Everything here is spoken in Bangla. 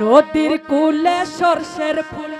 নদীর কুলে সর্ষের ফুল।